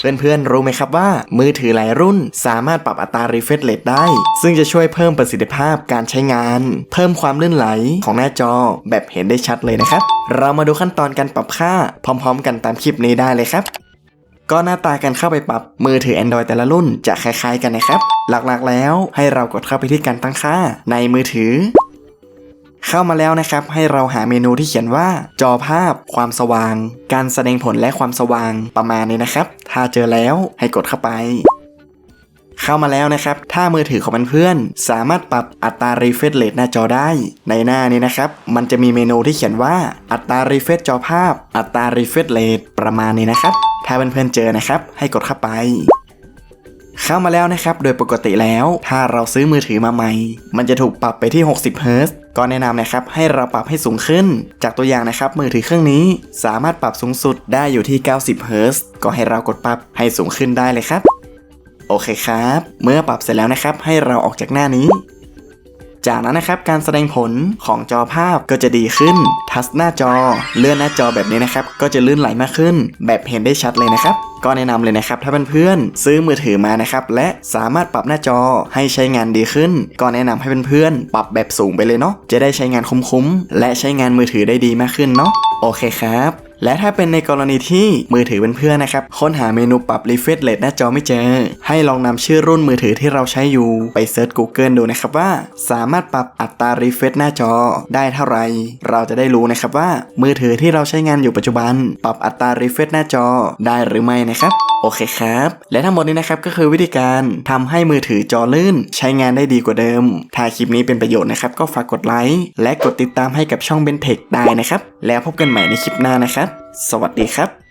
เพื่อนๆรู้ไหมครับว่า มือถือหลายรุ่นสามารถปรับอัตรา refresh rate ได้ ซึ่งจะช่วยเพิ่มประสิทธิภาพการใช้งาน เพิ่มความลื่นไหลของหน้าจอแบบเห็นได้ชัดเลยนะครับ เรามาดูขั้นตอนการปรับค่าพร้อม ๆ กันตามคลิปนี้ได้เลยครับก็หน้าตาการเข้าไปปรับมือถือ Android แต่ละรุ่นจะคล้ายๆกันนะครับ หลักๆแล้วให้เรากดเข้าไปที่การตั้งค่าในมือถือ เข้ามาแล้วนะครับ ให้เราหาเมนูที่เขียนว่า จอภาพ ความสว่าง การแสดงผลและความสว่างประมาณนี้นะครับ ถ้าเจอแล้วให้กดเข้าไปเข้ามาแล้วนะครับ ถ้ามือถือของเพื่อนๆสามารถปรับอัตรา refresh rate หน้าจอได้ ในหน้านี้นะครับ มันจะมีเมนูที่เขียนว่า อัตรา refresh จอภาพ อัตรา refresh rate ประมาณนี้นะครับ ถ้าเพื่อนๆเจอนะครับ ให้กดเข้าไป เข้ามาแล้วนะครับ โดยปกติแล้ว ถ้าเราซื้อมือถือมาใหม่ มันจะถูกปรับไปที่ 60เฮิรตก็แนะนำนะครับให้เราปรับให้สูงขึ้น จากตัวอย่างนะครับมือถือเครื่องนี้ สามารถปรับสูงสุดได้อยู่ที่ 90เฮิรตก็ให้เรากดปรับให้สูงขึ้นได้เลยครับ โอเคครับ เมื่อปรับเสร็จแล้วนะครับ ให้เราออกจากหน้านี้ จากนั้นนะครับการแสดงผลของจอภาพก็จะดีขึ้น ทัชหน้าจอ เลื่อนหน้าจอแบบนี้นะครับ ก็จะลื่นไหลมากขึ้น แบบเห็นได้ชัดเลยนะครับ ก็แนะนำเลยนะครับ ถ้าเพื่อนๆซื้อมือถือมานะครับ และสามารถปรับหน้าจอให้ใช้งานดีขึ้น ก็แนะนำให้เพื่อนๆปรับแบบสูงไปเลยเนาะจะได้ใช้งานคุ้มๆและใช้งานมือถือได้ดีมากขึ้นเนาะโอเคครับ และถ้าเป็นในกรณีที่มือถือเป็นเพื่อนนะครับ ค้นหาเมนูปรับรีเฟรชเลทหน้าจอไม่เจอ ให้ลองนำชื่อรุ่นมือถือที่เราใช้อยู่ไปเซิร์ช Google ดูนะครับว่า สามารถปรับอัตรารีเฟรชหน้าจอได้เท่าไหร่เราจะได้รู้นะครับว่า มือถือที่เราใช้งานอยู่ปัจจุบัน ปรับอัตรารีเฟรชหน้าจอได้หรือไม่นะครับ โอเคครับ และทั้งหมดนี้นะครับก็คือวิธีการทำให้มือถือจอลื่น ใช้งานได้ดีกว่าเดิม ถ้าคลิปนี้เป็นประโยชน์นะครับ ก็ฝากกดไลค์และกดติดตามให้กับช่องเบนเทคได้นะครับ แล้วพบกันใหม่ในคลิปหน้านะครับ สวัสดีครับ